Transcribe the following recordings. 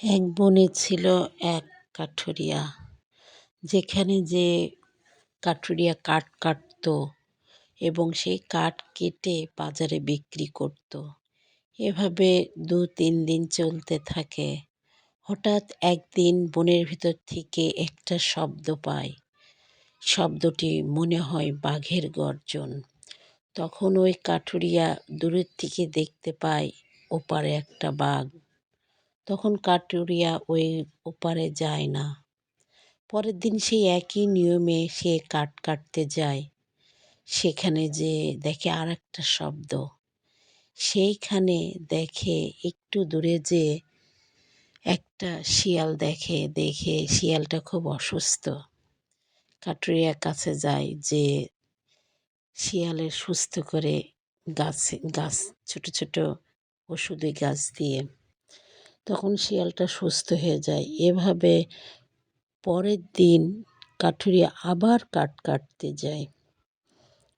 এক বনে ছিল এক কাঠুরিয়া। যেখানে যে কাঠুরিয়া কাঠ কাটত এবং সেই কাঠ কেটে বাজারে বিক্রি করত। এভাবে দু তিন দিন চলতে থাকে। হঠাৎ একদিন বনের ভিতর থেকে একটা শব্দ পায়। শব্দটি মনে হয় বাঘের গর্জন। তখন ওই কাঠুরিয়া দূরের থেকে দেখতে পায় ওপারে একটা বাঘ। তখন কাঠুরিয়া ওই ওপারে যায় না। পরের দিন সেই একই নিয়মে সে কাঠ কাটতে যায়। সেখানে যে দেখে আর একটা শব্দ। সেইখানে দেখে একটু দূরে যে একটা শিয়াল দেখে দেখে শিয়ালটা খুব অসুস্থ। কাটুরিয়ার কাছে যায় যে শিয়ালের সুস্থ করে গাছে, গাছ, ছোট ছোট ওষুধি গাছ দিয়ে তখন শিয়ালটা সুস্থ হয়ে যায়। এভাবে পরের দিন কাঠুরিয়া আবার কাঠ কাটতে যায়।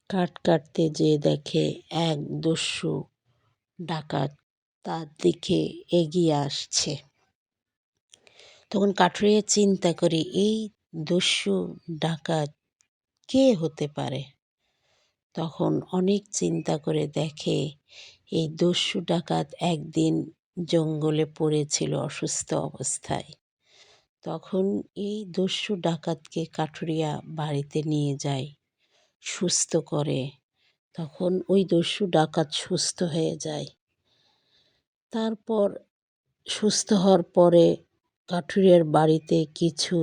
কাঠ কাটতে যেয়ে দেখে এক দস্যু ডাকাত তার দিকে এগিয়ে আসছে। তখন কাঠুরিয়া চিন্তা করে, এই দস্যু ডাকাত কে হতে পারে? তখন অনেক চিন্তা করে দেখে, এই দস্যু ডাকাত একদিন জঙ্গলে পড়েছিল অসুস্থ অবস্থায়। তখন এই দস্যু ডাকাতকে কাঠুরিয়া বাড়িতে নিয়ে যায়, সুস্থ করে। তখন ওই দস্যু ডাকাত সুস্থ হয়ে যায়। তারপর সুস্থ হওয়ার পরে কাঠুরিয়ার বাড়িতে কিছু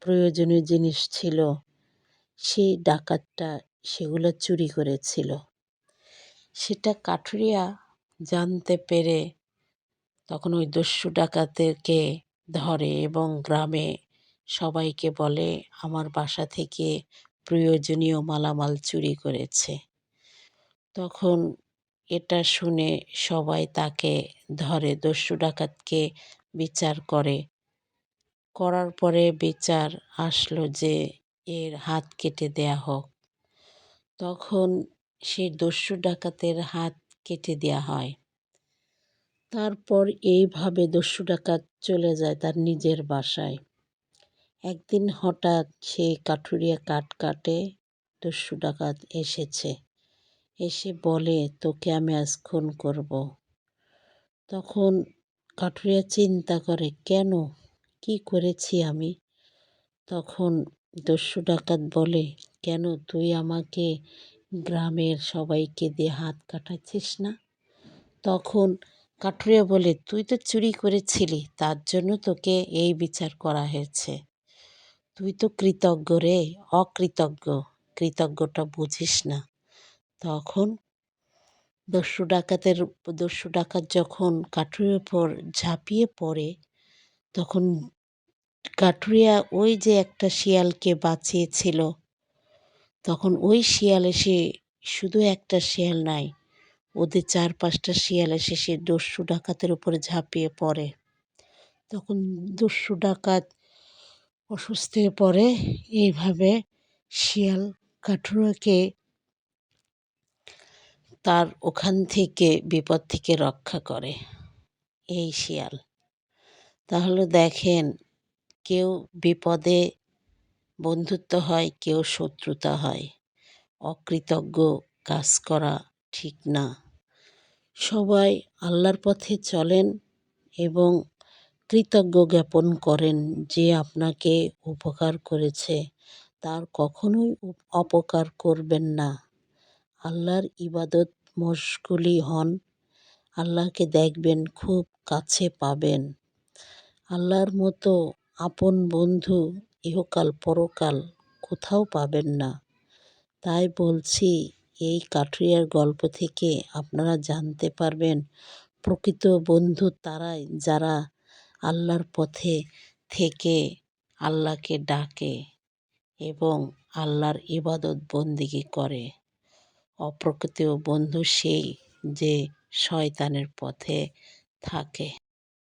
প্রয়োজনীয় জিনিস ছিল, সেই ডাকাতটা সেগুলো চুরি করেছিল। সেটা কাঠুরিয়া জানতে পেরে তখন ওই দস্যু ডাকাতকে ধরে এবং গ্রামে সবাইকে বলে, আমার বাসা থেকে প্রয়োজনীয় মালামাল চুরি করেছে। তখন এটা শুনে সবাই তাকে ধরে। দস্যু ডাকাতকে বিচার করে। করার পরে বিচার আসলো যে এর হাত কেটে দেয়া হোক। তখন সেই দস্যু ডাকাতের হাত কেটে দেওয়া হয়। তারপর এইভাবে দস্যু ডাকাত চলে যায় তার নিজের বাসায়। একদিন হঠাৎ সে কাঠুরিয়া কাঠ কাটে দস্যু ডাকাত এসেছে। এসে বলে, তোকে আমি আজ খুন করব। তখন কাঠুরিয়া চিন্তা করে, কেন? কি করেছি আমি? তখন দস্যু ডাকাত বলে, কেন তুই আমাকে গ্রামের সবাইকে দিয়ে হাত কাটাচ্ছিস না? তখন কাঠুরিয়া বলে, তুই তো চুরি করেছিলি, তার জন্য তোকে এই বিচার করা হয়েছে। তুই তো কৃতজ্ঞ রে, অকৃতজ্ঞ, কৃতজ্ঞটা বুঝিস না। তখন দস্যু ডাকাতের, দস্যু ডাকাত যখন কাঠুরিয়ার উপর ঝাঁপিয়ে পড়ে, তখন কাঠুরিয়া ওই যে একটা শিয়ালকে বাঁচিয়েছিল, তখন ওই শিয়াল এসে শুধু একটা শিয়াল নাই ওদের চার পাঁচটা শিয়াল এসে সে দস্যু ডাকাতের উপরে ঝাঁপিয়ে পড়ে। তখন দস্যু ডাকাত অসুস্থ হয়ে পড়ে। এইভাবে শিয়াল কাঠুরাকে তার ওখান থেকে, বিপদ থেকে রক্ষা করে। এই শিয়াল। তাহলে দেখেন, কেউ বিপদে বন্ধুত্ব হয়, কেউ শত্রুতা হয়। অকৃতজ্ঞ কাজ করা ঠিক না। সবাই আল্লাহর পথে চলেন এবং কৃতজ্ঞ জ্ঞাপন করেন যে আপনাকে উপকার করেছে। তার কখনোই অপকার করবেন না। আল্লাহর ইবাদত মশগুলি হন। আল্লাহকে দেখবেন, খুব কাছে পাবেন। আল্লাহর মতো আপন বন্ধু ইহকাল পরকাল কোথাও পাবেন না। তাই বলছি এই কাঠুরিয়ার গল্প থেকে আপনারা জানতে পারবেন, প্রকৃত বন্ধু তারাই যারা আল্লাহর পথে থেকে আল্লাহকে ডাকে এবং আল্লাহর ইবাদত বন্দিগি করে। অপ্রকৃত বন্ধু সেই যে শয়তানের পথে থাকে।